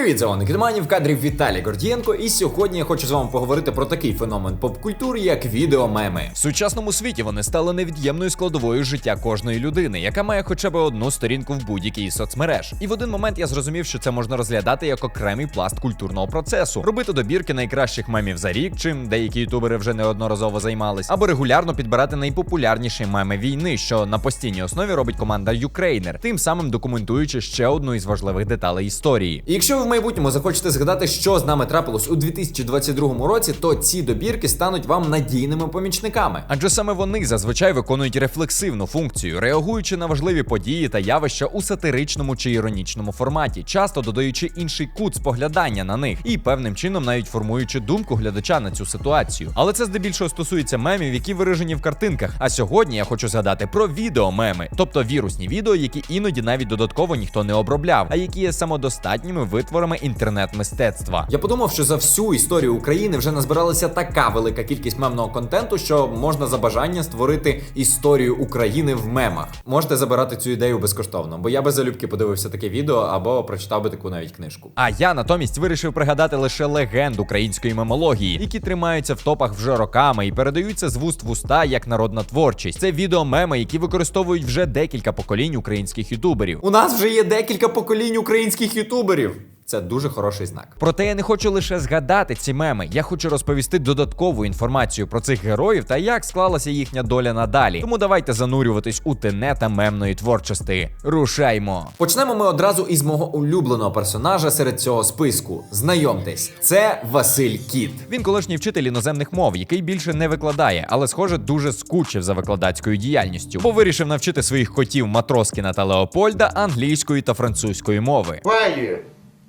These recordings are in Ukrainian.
Привіт, зелений кітмані, в кадрі Віталій Гордієнко, і сьогодні я хочу з вами поговорити про такий феномен поп-культури, як відеомеми. В сучасному світі вони стали невід'ємною складовою життя кожної людини, яка має хоча б одну сторінку в будь-якій соцмереж. І в один момент я зрозумів, що це можна розглядати як окремий пласт культурного процесу, робити добірки найкращих мемів за рік, чим деякі ютубери вже неодноразово займались, або регулярно підбирати найпопулярніші меми війни, що на постійній основі робить команда Ukrainer, тим самим документуючи ще одну із важливих деталей історії. І якщо ви майбутньому захочете згадати, що з нами трапилось у 2022 році, то ці добірки стануть вам надійними помічниками. Адже саме вони зазвичай виконують рефлексивну функцію, реагуючи на важливі події та явища у сатиричному чи іронічному форматі, часто додаючи інший кут споглядання на них і певним чином навіть формуючи думку глядача на цю ситуацію. Але це здебільшого стосується мемів, які виражені в картинках. А сьогодні я хочу згадати про відеомеми, тобто вірусні відео, які іноді навіть додатково ніхто не обробляв, а які є самодостатніми витворами інтернет-мистецтва. Я подумав, що за всю історію України вже назбиралася така велика кількість мемного контенту, що можна за бажання створити історію України в мемах. Можете забирати цю ідею безкоштовно, бо я би залюбки подивився таке відео або прочитав би таку навіть книжку. А я натомість вирішив пригадати лише легенд української мемології, які тримаються в топах вже роками і передаються з вуст в уста як народна творчість. Це відеомеми, які використовують вже декілька поколінь українських ютуберів. У нас вже є декілька поколінь українських ютуберів. Це дуже хороший знак. Проте я не хочу лише згадати ці меми. Я хочу розповісти додаткову інформацію про цих героїв та як склалася їхня доля надалі. Тому давайте занурюватись у тене та мемної творчості. Рушаймо! Почнемо ми одразу із мого улюбленого персонажа серед цього списку. Знайомтесь, це Василь Кіт. Він колишній вчитель іноземних мов, який більше не викладає, але, схоже, дуже скучив за викладацькою діяльністю, бо вирішив навчити своїх котів Матроскіна та Леопольда англійської та французької мови. Where are you?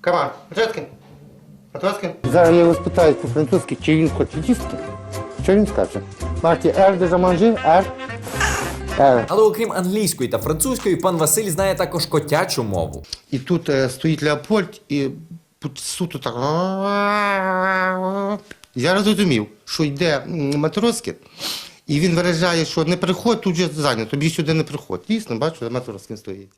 On, Матроскин. Матроскин. Зараз його спитаю по-французьки, чи він хоче їсти. Що він скаже? Марті, ер де заманжи, ер. Ер. Але окрім англійської та французької, пан Василь знає також котячу мову. І тут е, стоїть Леопольд і тут суто так. Я розумів, що йде м, Матроскін, і він виражає, що не приходь, тут же зайнято, тобі сюди не приходь. Дійсно, бачу, Матроскін стоїть.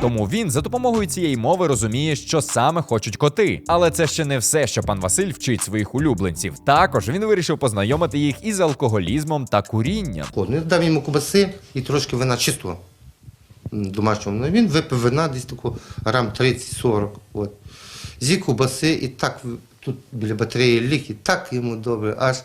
Тому він за допомогою цієї мови розуміє, що саме хочуть коти. Але це ще не все, що пан Василь вчить своїх улюбленців. Також він вирішив познайомити їх із алкоголізмом та курінням. От, ну, я дав йому кубаси і трошки вина чистого домашнього. Ну, він випив вина десь таку грам 30-40. От. Зі кубаси і так тут біля батареї ліг, і так йому добре, аж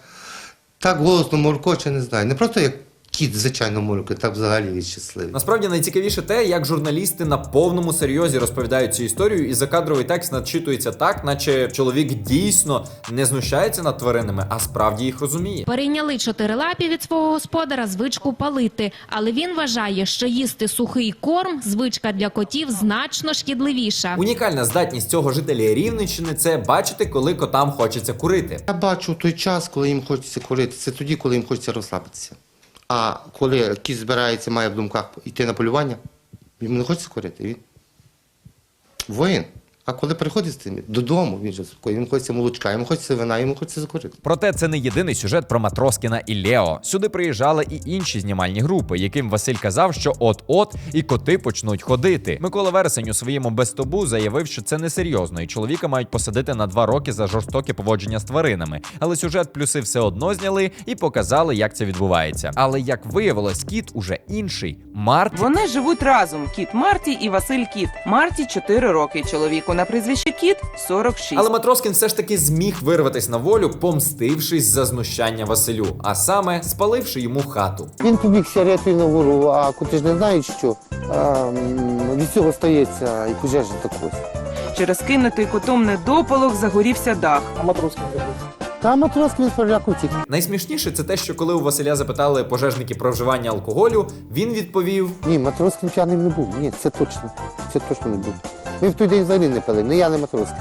так голосно моркоче, не знаю. Не просто як кіт, звичайно, муркає, так взагалі він щасливий. Насправді найцікавіше те, як журналісти на повному серйозі розповідають цю історію, і закадровий текст надчитується так, наче чоловік дійсно не знущається над тваринами, а справді їх розуміє. Перейняли чотирилапі від свого господара звичку палити, але він вважає, що їсти сухий корм звичка для котів значно шкідливіша. Унікальна здатність цього жителя Рівненщини це бачити, коли котам хочеться курити. Я бачу той час, коли їм хочеться курити, це тоді, коли їм хочеться розслабитися. А коли кіт збирається, має в думках йти на полювання, йому не хочеться курити. Він воїн. А коли приходить з тим додому, він же спокійний, він хочеться молочка, йому хочеться вина, йому хочеться закурити. Проте це не єдиний сюжет про Матроскіна і Лео. Сюди приїжджали і інші знімальні групи, яким Василь казав, що от-от і коти почнуть ходити. Микола Вересень у своєму безтобу заявив, що це несерйозно, і чоловіка мають посадити на два роки за жорстоке поводження з тваринами. Але сюжет плюси все одно зняли і показали, як це відбувається. Але як виявилось, кіт уже інший. Март Вони живуть разом: кіт Марті і Василь Кіт. Марті 4 роки. Чоловіку на прізвище Кіт 46. Але Матроскін все ж таки зміг вирватись на волю, помстившись за знущання Василю, а саме спаливши йому хату. Він побігся на гору, а коти ж не знають, що а, від цього стається і пожежа також. Через кинутий котом недопалок загорівся дах. Та матроски він справляк утік. Найсмішніше це те, що коли у Василя запитали пожежники про вживання алкоголю, він відповів: Ні, матроским п'яним не був. Ні, це точно. Це точно не був. Ми в той день взагалі не пили, не я, не матроски.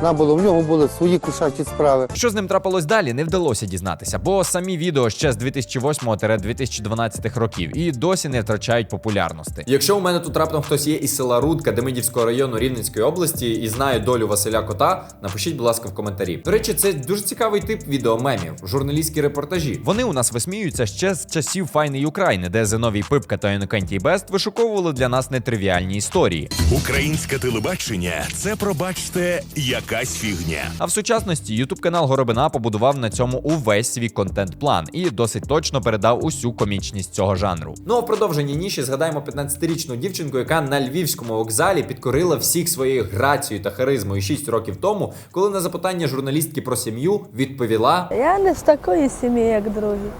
Треба було, в нього були свої кушачі справи. Що з ним трапилось далі, не вдалося дізнатися, бо самі відео ще з 2008-2012 років і досі не втрачають популярності. Якщо у мене тут раптом хтось є із села Рудка Демидівського району Рівненської області і знає долю Василя Кота, напишіть, будь ласка, в коментарі. До речі, це дуже цікавий тип відеомемів, журналістські репортажі. Вони у нас висміюються ще з часів файної України, де Зиновій Пипка та Інокентій Бест вишуковували для нас нетривіальні історії. Українське телебачення це, пробачте, якась фігня. А в сучасності Ютуб канал Горобина побудував на цьому увесь свій контент-план і досить точно передав усю комічність цього жанру. Ну а в продовженні ніші згадаємо 15-річну дівчинку, яка на львівському вокзалі підкорила всіх своєю грацією та харизмою 6 років тому, коли на запитання журналістки про сім'ю відповіла: Я не з такої сім'ї, як другі.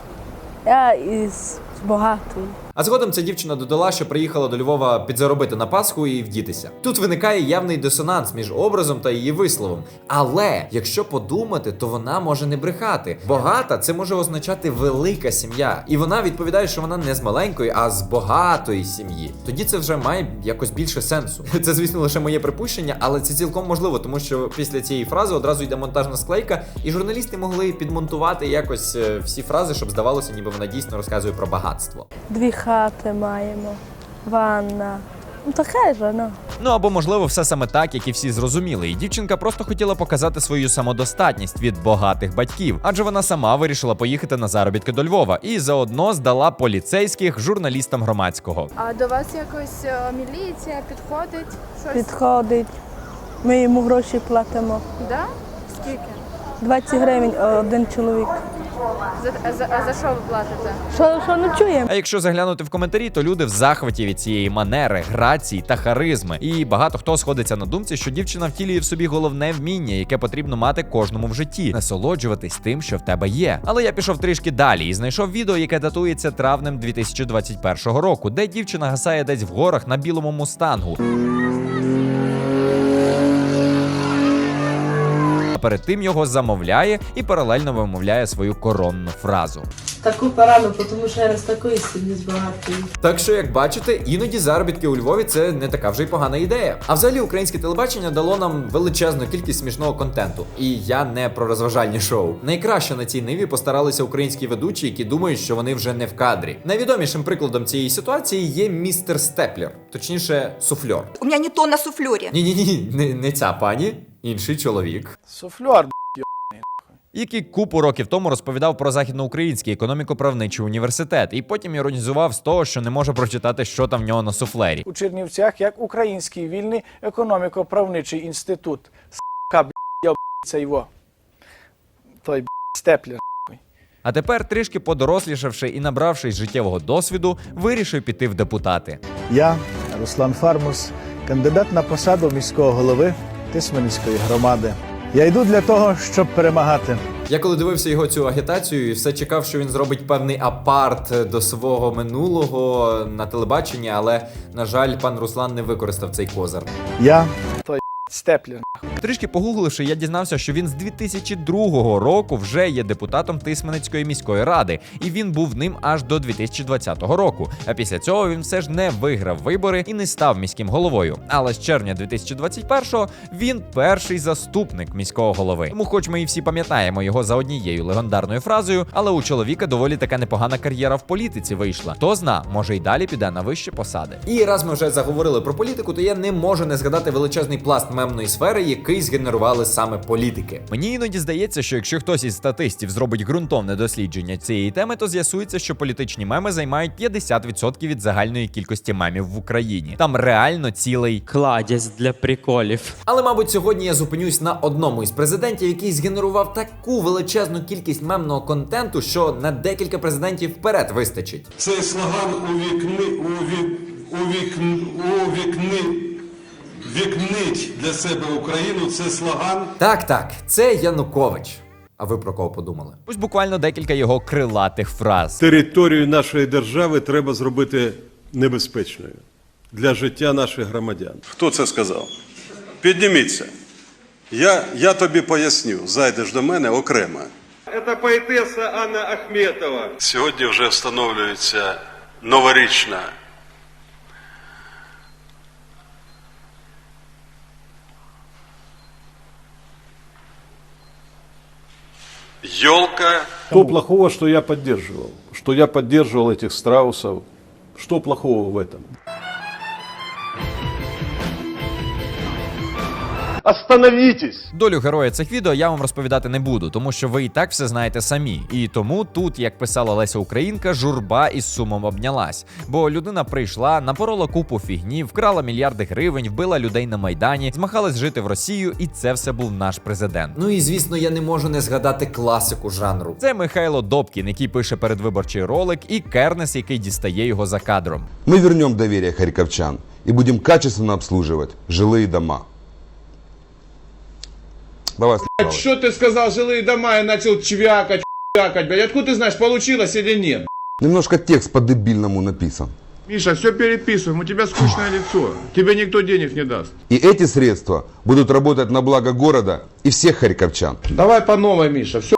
Я із багатої. А згодом ця дівчина додала, що приїхала до Львова підзаробити на Пасху і вдітися. Тут виникає явний дисонанс між образом та її висловом. Але якщо подумати, то вона може не брехати. Багата це може означати велика сім'я. І вона відповідає, що вона не з маленької, а з багатої сім'ї. Тоді це вже має якось більше сенсу. Це, звісно, лише моє припущення, але це цілком можливо, тому що після цієї фрази одразу йде монтажна склейка, і журналісти могли підмонтувати якось е, всі фрази, щоб здавалося, ніби вона дійсно розказує про багатство. Дві хати маємо, ванна. Ну таке ж, ну. Ну або можливо, все саме так, як і всі зрозуміли. І дівчинка просто хотіла показати свою самодостатність від багатих батьків, адже вона сама вирішила поїхати на заробітки до Львова і заодно здала поліцейських журналістам громадського. А до вас якось е, міліція підходить? Щось? Підходить. Ми йому гроші платимо. Да? Скільки? 20 гривень один чоловік. За, за, а за що ви платите? Що, що ночуємо? А якщо заглянути в коментарі, то люди в захваті від цієї манери, грації та харизми. І багато хто сходиться на думці, що дівчина втілює в собі головне вміння, яке потрібно мати кожному в житті насолоджуватись тим, що в тебе є. Але я пішов трішки далі і знайшов відео, яке датується травнем 2021 року, де дівчина гасає десь в горах на білому мустангу. Перед тим його замовляє і паралельно вимовляє свою коронну фразу. Таку порану, тому що я не з такої сім'ї з багатої. Так що, як бачите, іноді заробітки у Львові це не така вже й погана ідея. А взагалі українське телебачення дало нам величезну кількість смішного контенту. І я не про розважальні шоу. Найкраще на цій ниві постаралися українські ведучі, які думають, що вони вже не в кадрі. Найвідомішим прикладом цієї ситуації є містер Степлер, точніше, суфльор. У меня не то на суфлере. Ні, ні, ні, не, не ця пані, інший чоловік. Суфльор, який купу років тому розповідав про західноукраїнський економіко-правничий університет, і потім іронізував з того, що не може прочитати, що там в нього на суфлері. у Чернівцях як Український вільний економіко-правничий інститут. С**ка, б**, я б**, його. Той б**, степлер. А тепер, трішки подорослішавши і набравшись життєвого досвіду, вирішив піти в депутати. Я, Руслан Фармус, кандидат на посаду міського голови Тисменської громади. Я йду для того, щоб перемагати. Я коли дивився його цю агітацію, і все чекав, що він зробить певний апарт до свого минулого на телебаченні, але на жаль, пан Руслан не використав цей козир. Я Степлер. Трішки погугливши, я дізнався, що він з 2002 року вже є депутатом Тисменецької міської ради, і він був ним аж до 2020 року. А після цього він все ж не виграв вибори і не став міським головою. Але з червня 2021-го він перший заступник міського голови. Тому, хоч ми і всі пам'ятаємо його за однією легендарною фразою, але у чоловіка доволі така непогана кар'єра в політиці вийшла. Хто зна, може й далі піде на вищі посади. І раз ми вже заговорили про політику, то я не можу не згадати величезний пласт мемної сфери, який згенерували саме політики. Мені іноді здається, що якщо хтось із статистів зробить ґрунтовне дослідження цієї теми, то з'ясується, що політичні меми займають 50% від загальної кількості мемів в Україні. Там реально цілий Кладязь для приколів. Але, мабуть, сьогодні я зупинюсь на одному із президентів, який згенерував таку величезну кількість мемного контенту, що на декілька президентів вперед вистачить. Цей слоган увікни, уві, увікн, увікни, вікнить для себе Україну. Це слоган. Так, так, це Янукович. А ви про кого подумали? ось буквально декілька його крилатих фраз. Територію нашої держави треба зробити небезпечною для життя наших громадян. Хто це сказав? Підніміться. Я, я тобі поясню. Зайдеш до мене окремо. Це поетеса Анна Ахметова. Сьогодні вже встановлюється новорічна Елка. Что плохого, что я поддерживал? Что я поддерживал этих страусов? Что плохого в этом? Остановитесь! Долю героя цих відео я вам розповідати не буду, тому що ви і так все знаєте самі. І тому тут, як писала Леся Українка, журба із сумом обнялась. Бо людина прийшла, напорола купу фігні, вкрала мільярди гривень, вбила людей на майдані, змахалась жити в Росію, і це все був наш президент. Ну і звісно, я не можу не згадати класику жанру. Це Михайло Добкін, який пише передвиборчий ролик, і Кернес, який дістає його за кадром. Мы вернем доверие харьковчан и будем качественно обслуживать жилые дома. Давай, Станислав. Что ты сказал, жилые дома, я начал чвякать, чвякать, блядь. Откуда ты знаешь, получилось или нет? Немножко текст по-дебильному написан. Миша, все переписываем, у тебя скучное лицо. Тебе никто денег не даст. И эти средства будут работать на благо города и всех харьковчан. Давай по новой, Миша, все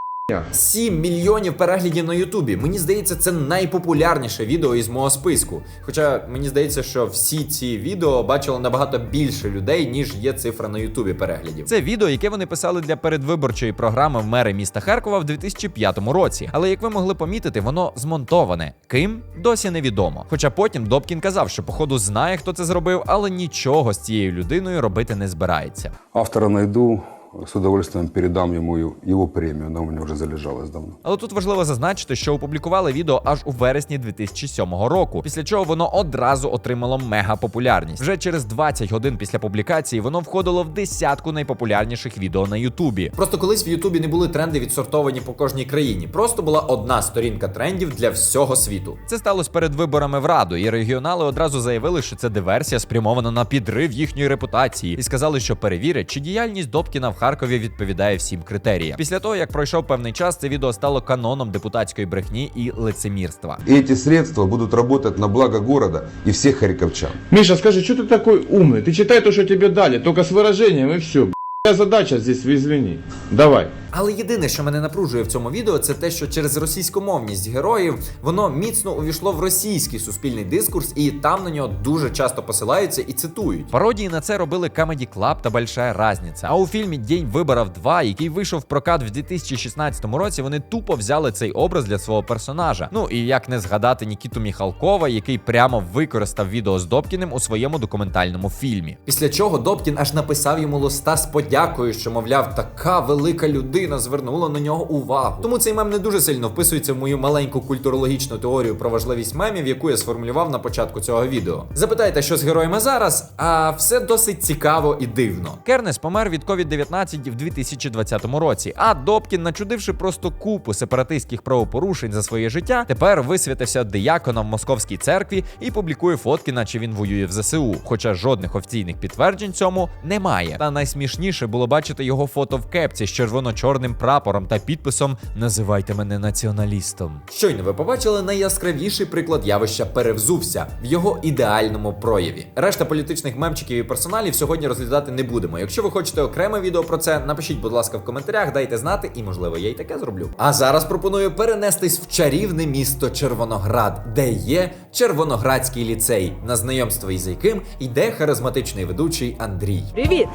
7 мільйонів переглядів на Ютубі. Мені здається, це найпопулярніше відео із мого списку. Хоча мені здається, що всі ці відео бачило набагато більше людей, ніж є цифра на Ютубі переглядів. Це відео, яке вони писали для передвиборчої програми в мери міста Харкова в 2005 році. Але як ви могли помітити, воно змонтоване. Ким досі невідомо. Хоча потім Добкін казав, що походу знає, хто це зробив, але нічого з цією людиною робити не збирається. Автора найду, с удовольствием передам ему ю- его премию. Она у меня уже залежалась давно. Але тут важливо зазначити, що опублікували відео аж у вересні 2007 року, після чого воно одразу отримало мега популярність. Вже через 20 годин після публікації воно входило в десятку найпопулярніших відео на Ютубі. Просто колись в Ютубі не були тренди відсортовані по кожній країні. Просто була одна сторінка трендів для всього світу. Це сталося перед виборами в раду, і регіонали одразу заявили, що це диверсія спрямована на підрив їхньої репутації, і сказали, що перевірять, чи діяльність Добкіна в Харкові відповідає всім критеріям. Після того, як пройшов певний час, це відео стало каноном депутатської брехні і лицемірства. И эти средства будут работать на благо города и всех харьковчан. Миша, скажи, что ты такой умный? Ты читай то, что тебе дали, только с выражением и все. Твоя задача здесь, извини. Давай. Але єдине, що мене напружує в цьому відео, це те, що через російськомовність героїв воно міцно увійшло в російський суспільний дискурс, і там на нього дуже часто посилаються і цитують. Пародії на це робили Comedy Club та Большая Разниця. А у фільмі День виборів 2, який вийшов в прокат в 2016 році, вони тупо взяли цей образ для свого персонажа. Ну і як не згадати Нікіту Міхалкова, який прямо використав відео з Добкіним у своєму документальному фільмі. Після чого Добкін аж написав йому листа з подякою, що мовляв, така велика людина звернула на нього увагу. Тому цей мем не дуже сильно вписується в мою маленьку культурологічну теорію про важливість мемів, яку я сформулював на початку цього відео. Запитайте, що з героями зараз, а все досить цікаво і дивно. Кернес помер від COVID-19 в 2020 році. А Добкін, начудивши просто купу сепаратистських правопорушень за своє життя, тепер висвятився дияконом в московській церкві і публікує фотки, наче він воює в ЗСУ. Хоча жодних офіційних підтверджень цьому немає. Та найсмішніше було бачити його фото в кепці з червоно-чорним прапором та підписом Називайте мене націоналістом. Щойно ви побачили найяскравіший приклад явища перевзувся в його ідеальному прояві. Решта політичних мемчиків і персоналів сьогодні розглядати не будемо. Якщо ви хочете окреме відео про це, напишіть, будь ласка, в коментарях, дайте знати, і можливо я й таке зроблю. А зараз пропоную перенестись в чарівне місто Червоноград, де є Червоноградський ліцей, на знайомство із яким йде харизматичний ведучий Андрій. Привіт!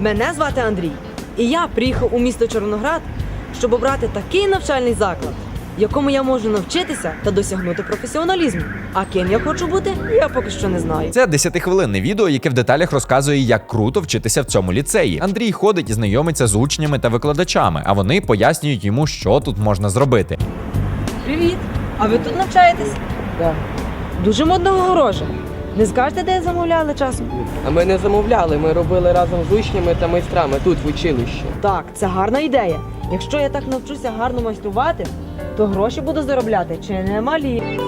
Мене звати Андрій. І я приїхав у місто Чорноград, щоб обрати такий навчальний заклад, в якому я можу навчитися та досягнути професіоналізму. А ким я хочу бути, я поки що не знаю. Це 10-хвилинне відео, яке в деталях розказує, як круто вчитися в цьому ліцеї. Андрій ходить і знайомиться з учнями та викладачами, а вони пояснюють йому, що тут можна зробити. Привіт! А ви тут навчаєтесь? Так. Дуже модного огорожа. Не скажете, де замовляли часом? А ми не замовляли, ми робили разом з учнями та майстрами тут в училищі. Так, це гарна ідея. Якщо я так навчуся гарно майструвати, то гроші буду заробляти чи не малі. Ей,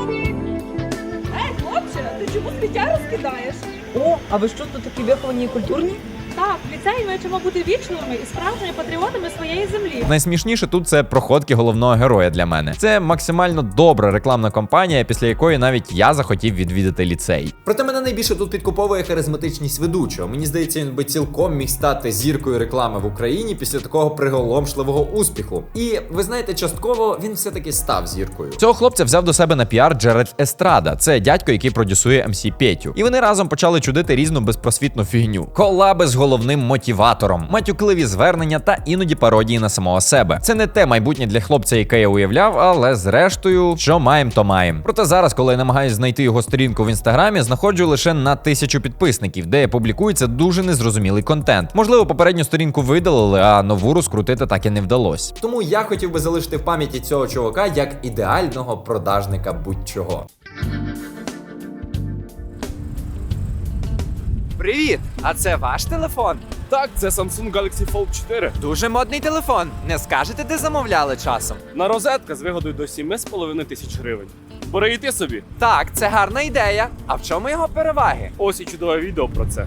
хлопче, ти чому сміття розкидаєш? О, а ви що тут такі виховані і культурні? Так, в ліцеї ми вчимо бути вічними і справжніми патріотами своєї землі. Найсмішніше тут це проходки головного героя для мене. Це максимально добра рекламна кампанія, після якої навіть я захотів відвідати ліцей. Проте мене найбільше тут підкуповує харизматичність ведучого. Мені здається, він би цілком міг стати зіркою реклами в Україні після такого приголомшливого успіху. І ви знаєте, частково він все-таки став зіркою. Цього хлопця взяв до себе на піар Джеред Естрада. Це дядько, який продюсує МС Петю. І вони разом почали чудити різну безпросвітну фігню. Колаби з головним мотиватором, матюкливі звернення та іноді пародії на самого себе. Це не те майбутнє для хлопця, яке я уявляв, але зрештою, що маєм, то маєм. Проте зараз, коли я намагаюся знайти його сторінку в інстаграмі, знаходжу лише на тисячу підписників, де публікується дуже незрозумілий контент. Можливо, попередню сторінку видалили, а нову розкрутити так і не вдалося. Тому я хотів би залишити в пам'яті цього чувака як ідеального продажника будь-чого. Привіт! А це ваш телефон? Так, це Samsung Galaxy Fold 4. Дуже модний телефон. Не скажете, де замовляли часом? На розетка з вигодою до 7,5 тисяч гривень. Перейти собі. Так, це гарна ідея. А в чому його переваги? Ось і чудове відео про це.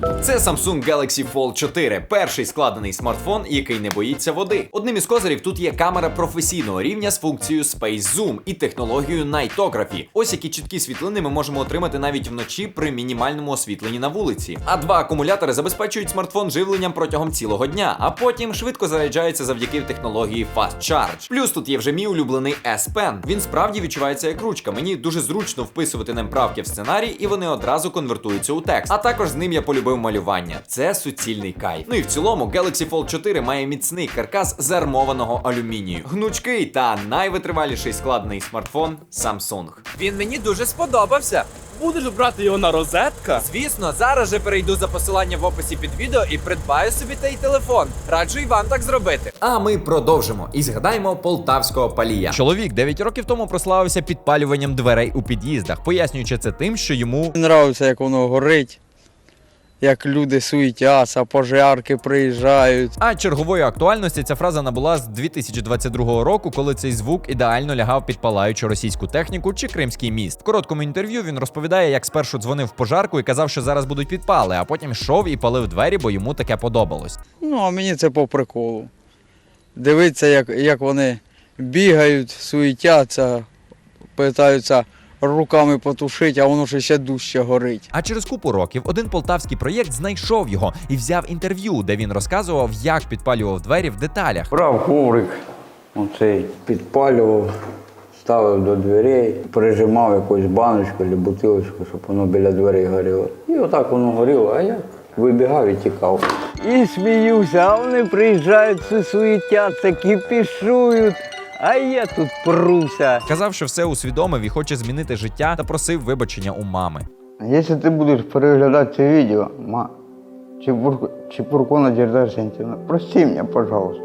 Це Samsung Galaxy Fold 4, перший складений смартфон, який не боїться води. Одним із козирів тут є камера професійного рівня з функцією Space Zoom і технологією Nightography. Ось які чіткі світлини ми можемо отримати навіть вночі при мінімальному освітленні на вулиці. А два акумулятори забезпечують смартфон живленням протягом цілого дня, а потім швидко заряджається завдяки технології Fast Charge. Плюс тут є вже мій улюблений S Pen. Він справді відчувається як ручка. Мені дуже зручно вписувати ним правки в сценарій, і вони одразу конвертуються у текст. А також з ним я полюбив малювання. Це суцільний кайф. Ну і в цілому Galaxy Fold 4 має міцний каркас з армованого алюмінію, гнучкий та найвитриваліший складений смартфон Samsung. Він мені дуже сподобався. Будеш брати його на розетка? Звісно, зараз же перейду за посиланням в описі під відео і придбаю собі той телефон. Раджу і вам так зробити. А ми продовжимо і згадаємо полтавського палія. Чоловік 9 років тому прославився підпалюванням дверей у під'їздах, пояснюючи це тим, що йому Нравиться, як воно горить, як люди суетяться, пожарки приїжджають. А чергової актуальності ця фраза набула з 2022 року, коли цей звук ідеально лягав під палаючу російську техніку чи Кримський міст. В короткому інтерв'ю він розповідає, як спершу дзвонив в пожарку і казав, що зараз будуть підпали, а потім йшов і палив двері, бо йому таке подобалось. Ну, а мені це по приколу. Дивитися, як, як вони бігають, суетяться, питаються руками потушити, а воно ще ще дужче горить. А через купу років один полтавський проєкт знайшов його і взяв інтерв'ю, де він розказував, як підпалював двері в деталях. Брав коврик, оцей підпалював, ставив до дверей, прижимав якусь баночку чи бутилочку, щоб воно біля дверей горіло. І отак воно горіло, а я вибігав і тікав. І сміюся, а вони приїжджають, все суетяться, кипішують, а я тут пруся. Казав, що все усвідомив і хоче змінити життя та просив вибачення у мами. Якщо ти будеш переглядати це відео, ма, Чепурко, Чепуркона Дердашентівна, прости мене, пожалуйста.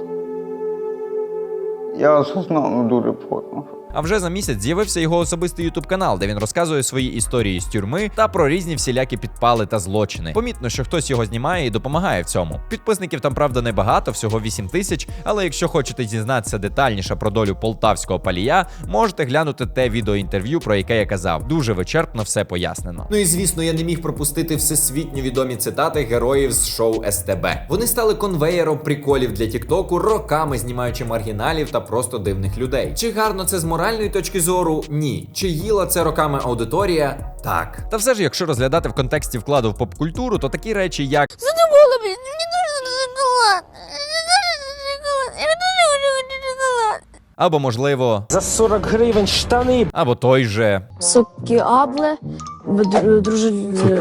Я осознав, ну дуже плотно. А вже за місяць з'явився його особистий ютуб канал, де він розказує свої історії з тюрми та про різні всілякі підпали та злочини. Помітно, що хтось його знімає і допомагає в цьому. Підписників там, правда, небагато, всього 8 тисяч. Але якщо хочете дізнатися детальніше про долю полтавського палія, можете глянути те відеоінтерв'ю, про яке я казав. Дуже вичерпно все пояснено. Ну і звісно, я не міг пропустити всесвітньо відомі цитати героїв з шоу СТБ. Вони стали конвеєром приколів для Тіктоку, роками знімаючи маргіналів та просто дивних людей. Чи гарно це з моральної точки зору? Ні. Чи їла це роками аудиторія? Так. Та все ж, якщо розглядати в контексті вкладу в поп-культуру, то такі речі, як Задумала, шоколад. Я дуже шоколад. або можливо, За 40 гривень штани. або той же. Суки абле, друже.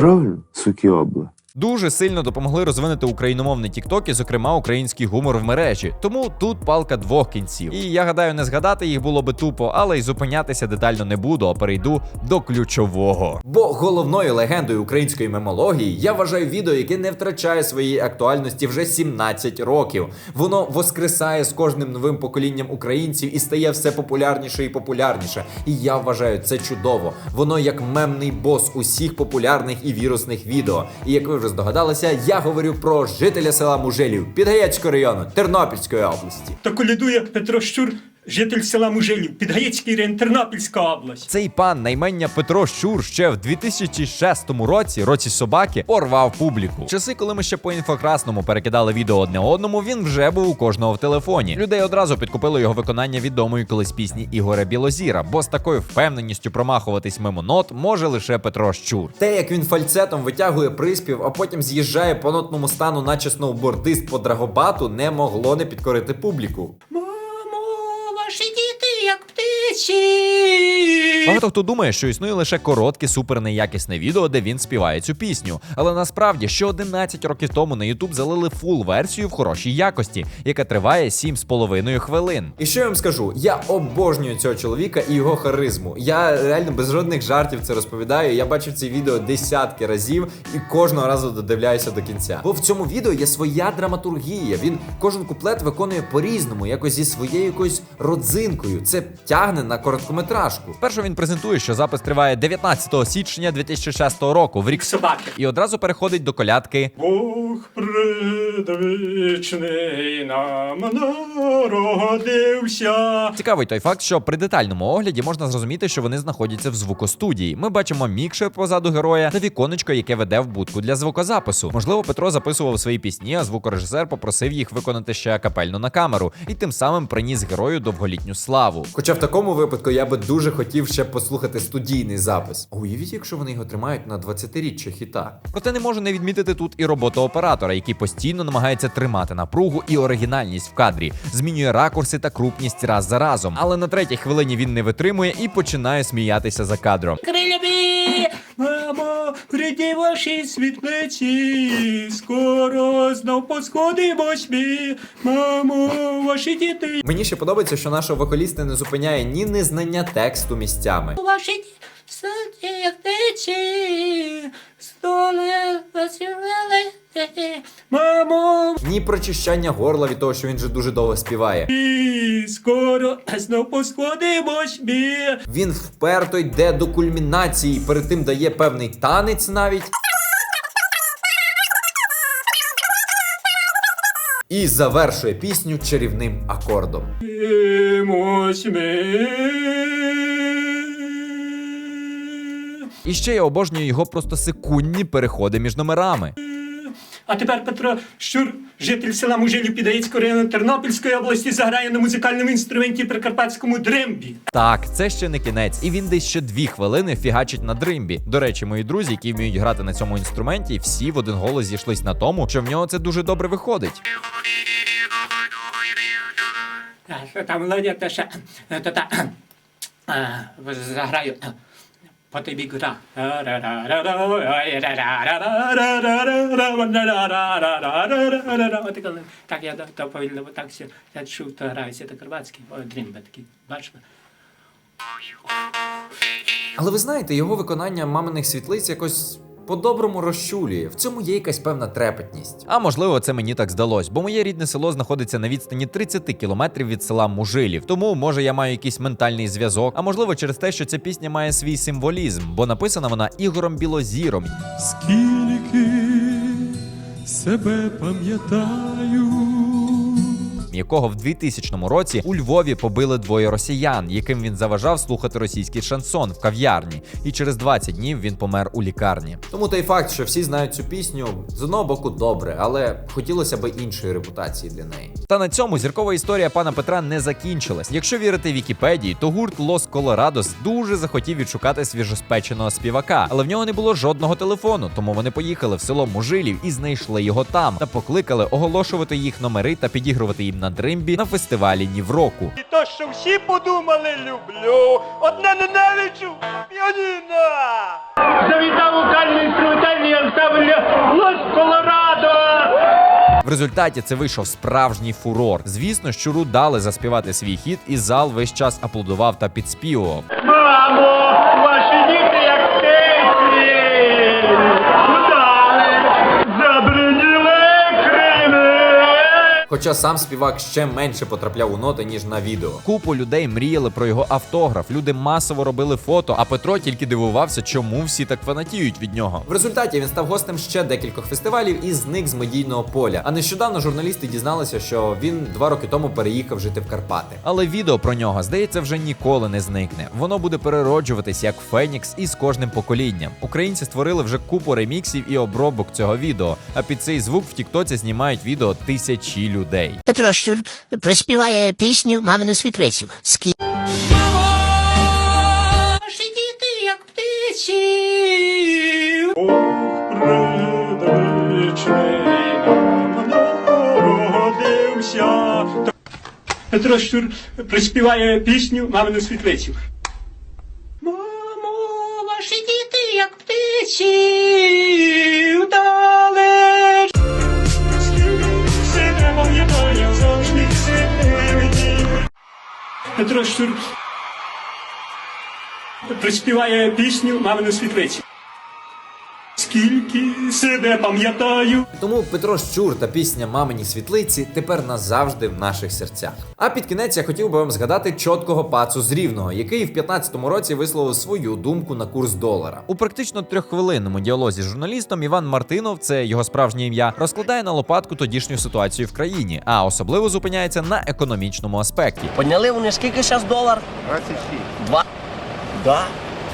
правильно, суки обла. Дуже сильно допомогли розвинути україномовний TikTok і, зокрема, український гумор в мережі. Тому тут палка двох кінців. І я гадаю, не згадати їх було би тупо, але й зупинятися детально не буду, а перейду до ключового. Бо головною легендою української мемології я вважаю відео, яке не втрачає своєї актуальності вже 17 років. Воно воскресає з кожним новим поколінням українців і стає все популярніше і популярніше. І я вважаю це чудово. Воно як мемний бос усіх популярних і вірусних відео. І як ви вже здогадалися, я говорю про жителя села Мужелів Підгаєцького району Тернопільської області. Та колядує Петро Щур, житель села Мужелів, Підгаєцький район, Тернопільська область. Цей пан наймення Петро Щур ще в 2006 році, році собаки, порвав публіку. Часи, коли ми ще по інфокрасному перекидали відео одне одному, він вже був у кожного в телефоні. Людей одразу підкупило його виконання відомої колись пісні Ігоря Білозіра, бо з такою впевненістю промахуватись мимо нот може лише Петро Щур. Те, як він фальцетом витягує приспів, а потім з'їжджає по нотному стану, наче сноубордист по драгобату, не могло не підкорити публіку. Мамо, ваші діти. Багато хто думає, що існує лише коротке супер неякісне відео, де він співає цю пісню. Але насправді ще 11 років тому на YouTube залили фул версію в хорошій якості, яка триває 7,5 хвилин. І що я вам скажу? Я обожнюю цього чоловіка і його харизму. Я реально без жодних жартів це розповідаю. Я бачив ці відео десятки разів і кожного разу додивляюся до кінця. Бо в цьому відео є своя драматургія. Він кожен куплет виконує по-різному, якось зі своєю якоюсь родзинкою. Це тягне на короткометражку. Спершу він презентує, що запис триває 19 січня 2006 року в рік собаки. і одразу переходить до колядки. Бог предвічний нам народився. Цікавий той факт, що при детальному огляді можна зрозуміти, що вони знаходяться в звукостудії. Ми бачимо мікшер позаду героя та віконечко, яке веде в будку для звукозапису. Можливо, Петро записував свої пісні, а звукорежисер попросив їх виконати ще акапельно на камеру, і тим самим приніс герою довголітню славу. Хоча в такому випадку я би дуже хотів ще послухати студійний запис. А Уявіть, якщо вони його тримають на 20-річчя хіта. Проте не можу не відмітити тут і роботу оператора, який постійно намагається тримати напругу і оригінальність в кадрі, змінює ракурси та крупність раз за разом. Але на третій хвилині він не витримує і починає сміятися за кадром. Крилями, мамо, гряді ваші світлиці, скоро знов посходимось ми, мамо, ваші діти. Мені ще подобається, що нашого вокаліста не зупиняє ні незнання тексту місцями. Ваші як течі, столи. Мамо, Ні прочищання горла від того, що він же дуже довго співає. і скоро знов посходимось ми. Він вперто йде до кульмінації, перед тим дає певний танець навіть. І завершує пісню чарівним акордом. І ще я обожнюю його просто секундні переходи між номерами. А тепер Петро Щур, житель села Мужилів Підаїцького району Тернопільської області, заграє на музикальному інструменті прикарпатському дрембі. Так, це ще не кінець, і він десь ще дві хвилини фігачить на дримбі. До речі, мої друзі, які вміють грати на цьому інструменті, всі в один голос зійшлись на тому, що в нього це дуже добре виходить. А, що Там Володя, то ще то та а, заграю по тобі гра. Отако, Так, я то- повільно так все я чув, то грається то карпатський, ой, дрімба такий, бачили? Але ви знаєте, його виконання маминих світлиць якось по-доброму розчулює. В цьому є якась певна трепетність. А можливо, це мені так здалось, бо моє рідне село знаходиться на відстані 30 кілометрів від села Мужилів. Тому може я маю якийсь ментальний зв'язок, а можливо через те, що ця пісня має свій символізм, бо написана вона Ігором Білозіром. Скільки себе пам'ятаю. Якого в 2000 році у Львові побили двоє росіян, яким він заважав слухати російський шансон в кав'ярні, і через 20 днів він помер у лікарні. Тому той факт, що всі знають цю пісню, з одного боку добре, але хотілося б іншої репутації для неї. Та на цьому зіркова історія пана Петра не закінчилась. Якщо вірити Вікіпедії, то гурт Лос Колорадос дуже захотів відшукати свіжоспеченого співака, але в нього не було жодного телефону, тому вони поїхали в село Мужилів і знайшли його там та покликали оголошувати їх номери та підігрувати їм на дримбі на фестивалі Нівроку. І то, що всі подумали, люблю, одне ненавиджу, піаніно. Завітав вокальний інструментальний ансамбль Лос Колорадо. В результаті це вийшов справжній фурор. Звісно, щуру дали заспівати свій хіт, і зал весь час аплодував та підспівував. Мамо, Хоча сам співак ще менше потрапляв у ноти, ніж на відео. Купу людей мріяли про його автограф. Люди масово робили фото, а Петро тільки дивувався, чому всі так фанатіють від нього. В результаті він став гостем ще декількох фестивалів і зник з медійного поля. А нещодавно журналісти дізналися, що він два роки тому переїхав жити в Карпати. Але відео про нього, здається, вже ніколи не зникне. Воно буде перероджуватись як Фенікс із кожним поколінням. Українці створили вже купу реміксів і обробок цього відео. А під цей звук в Тіктоці знімають відео тисячі людей. Петро Щур приспіває пісню «Мамину світлицю». Скі... Ваші діти як птиці. Предвічний нам народився. Петро Щур приспіває пісню «Мамину світлицю». Мамину Наші діти, як птиці, Петро Щур приспіває пісню «Мамину світлиці». Скільки себе пам'ятаю. Тому Петро Щур та пісня Мамині світлиці тепер назавжди в наших серцях. А під кінець я хотів би вам згадати чоткого пацу з Рівного, який в 15-му році висловив свою думку на курс долара. У практично трьоххвилинному діалозі з журналістом Іван Мартинов, це його справжнє ім'я, розкладає на лопатку тодішню ситуацію в країні, а особливо зупиняється на економічному аспекті. Подняли вони скільки зараз долар? 26. Два. Да.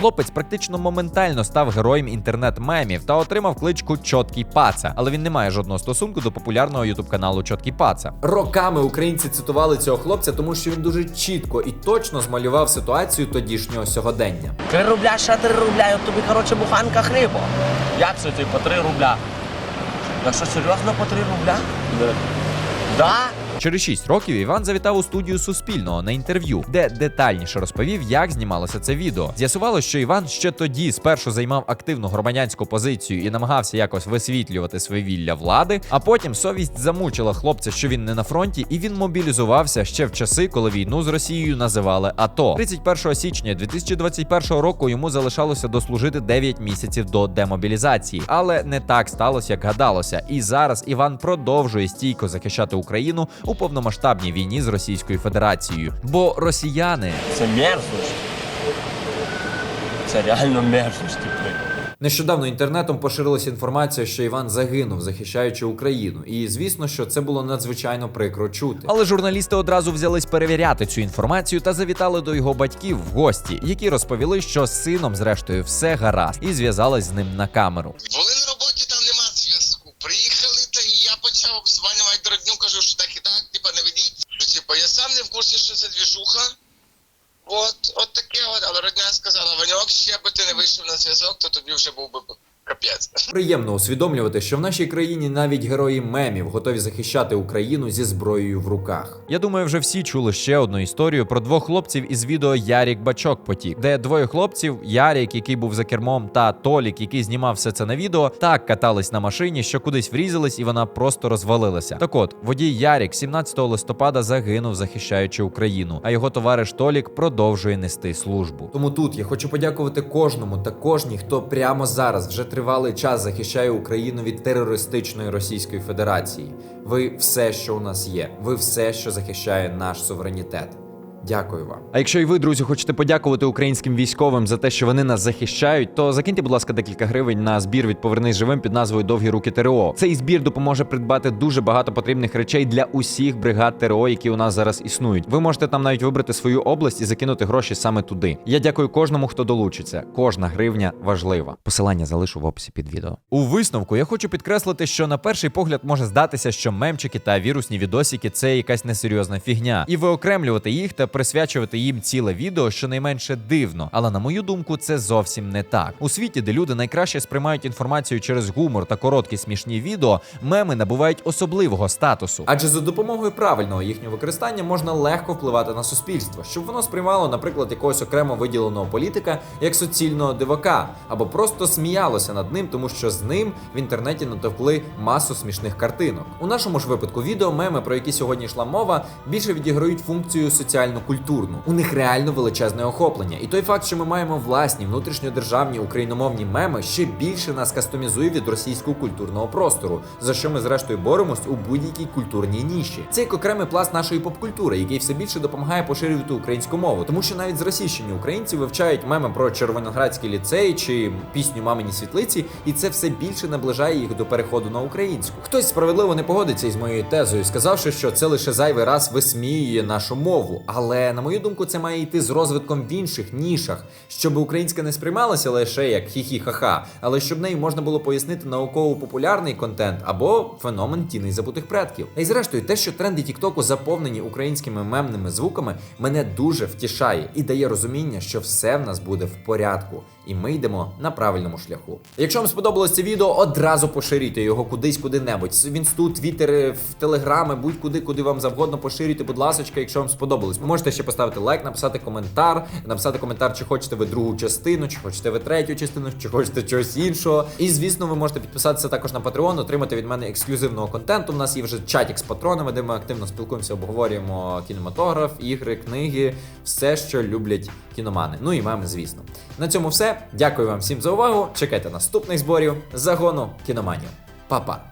Хлопець практично моментально став героєм інтернет-мемів та отримав кличку Чоткий Паца, але він не має жодного стосунку до популярного ютуб каналу Чоткий Паца. Роками українці цитували цього хлопця, тому що він дуже чітко і точно змалював ситуацію тодішнього сьогодення. Три рубля, ще три рубля, і от тобі, коротше, буханка хлібу. Як це ти по три рубля? Якщо серйозно по три рубля? Да. Да? Через 6 років Іван завітав у студію Суспільного на інтерв'ю, де детальніше розповів, як знімалося це відео. З'ясувалось, що Іван ще тоді спершу займав активну громадянську позицію і намагався якось висвітлювати свавілля влади, а потім совість замучила хлопця, що він не на фронті, і він мобілізувався ще в часи, коли війну з Росією називали АТО. 31 січня 2021 року йому залишалося дослужити 9 місяців до демобілізації, але не так сталося, як гадалося. І зараз Іван продовжує стійко захищати Україну у повномасштабній війні з Російською Федерацією. Бо росіяни Це мерзость. Це реально мерзость, типу. Нещодавно інтернетом поширилася інформація, що Іван загинув, захищаючи Україну. І звісно, що це було надзвичайно прикро чути. Але журналісти одразу взялись перевіряти цю інформацію та завітали до його батьків в гості, які розповіли, що з сином, зрештою, все гаразд, і зв'язались з ним на камеру. Були на роботі, там нема зв'язку. Приїхали, та і я почав обзванювати родню, кажу, що так і так, типа не ведіть. Що, Типа, я сам не в курсі, що це двіжуха. От, от таке от, але родня сказала, Ваньок, ще би ти не вийшов на зв'язок, то тобі вже був би капець. Приємно усвідомлювати, що в нашій країні навіть герої мемів готові захищати Україну зі зброєю в руках. Я думаю, вже всі чули ще одну історію про двох хлопців із відео Ярік Бачок Потік, де двоє хлопців, Ярік, який був за кермом, та Толік, який знімав все це на відео, так катались на машині, що кудись врізались, і вона просто розвалилася. Так от, водій Ярік 17 листопада загинув, захищаючи Україну, а його товариш Толік продовжує нести службу. Тому тут я хочу подякувати кожному та кожній, хто прямо зараз вже тривалий час захищає Україну від терористичної Російської Федерації. Ви все, що у нас є. Ви все, що захищає наш суверенітет. Дякую вам. А якщо і ви, друзі, хочете подякувати українським військовим за те, що вони нас захищають, то закиньте, будь ласка, декілька гривень на збір від Повернись живим під назвою Довгі руки ТРО. Цей збір допоможе придбати дуже багато потрібних речей для усіх бригад ТРО, які у нас зараз існують. Ви можете там навіть вибрати свою область і закинути гроші саме туди. Я дякую кожному, хто долучиться. Кожна гривня важлива. Посилання залишу в описі під відео. У висновку я хочу підкреслити, що на перший погляд може здатися, що мемчики та вірусні відосики це якась несерйозна фігня, і виокремлювати їх та присвячувати їм ціле відео щонайменше дивно. Але на мою думку, це зовсім не так. У світі, де люди найкраще сприймають інформацію через гумор та короткі смішні відео, меми набувають особливого статусу. Адже за допомогою правильного їхнього використання можна легко впливати на суспільство, щоб воно сприймало, наприклад, якогось окремо виділеного політика як суцільного дивака, або просто сміялося над ним, тому що з ним в інтернеті натовкли масу смішних картинок. У нашому ж випадку відео меми, про які сьогодні йшла мова, більше відіграють функцію соціально-культурну. У них реально величезне охоплення. І той факт, що ми маємо власні внутрішньодержавні україномовні меми, ще більше нас кастомізує від російського культурного простору, за що ми зрештою боремось у будь-якій культурній ніші. Це як окремий пласт нашої попкультури, який все більше допомагає поширювати українську мову, тому що навіть зросійщені українці вивчають меми про Червоноградський ліцей чи пісню Мамині світлиці, і це все більше наближає їх до переходу на українську. Хтось справедливо не погодиться із моєю тезою, сказавши, що це лише зайвий раз висміює нашу мову. Але на мою думку, це має йти з розвитком в інших нішах, щоб українська не сприймалася лише як хі-хі-ха-ха, але щоб нею можна було пояснити науково-популярний контент або феномен тіней забутих предків. А й зрештою, те, що тренди Тіктоку заповнені українськими мемними звуками, мене дуже втішає і дає розуміння, що все в нас буде в порядку, і ми йдемо на правильному шляху. Якщо вам сподобалось це відео, одразу поширюйте його кудись куди-небудь. В інсту, твіттери, в телеграми, будь-куди, куди вам завгодно поширюйте, будь ласка, якщо вам сподобалось. Можете Можете ще поставити лайк, написати коментар, написати коментар, чи хочете ви другу частину, чи хочете ви третю частину, чи хочете чогось іншого. І звісно, ви можете підписатися також на Patreon, отримати від мене ексклюзивного контенту. У нас є вже чатік з патронами, де ми активно спілкуємося, обговорюємо кінематограф, ігри, книги, все, що люблять кіномани. Ну і меми, звісно. На цьому все. Дякую вам всім за увагу. Чекайте наступних зборів загону кіноманів. Па-па!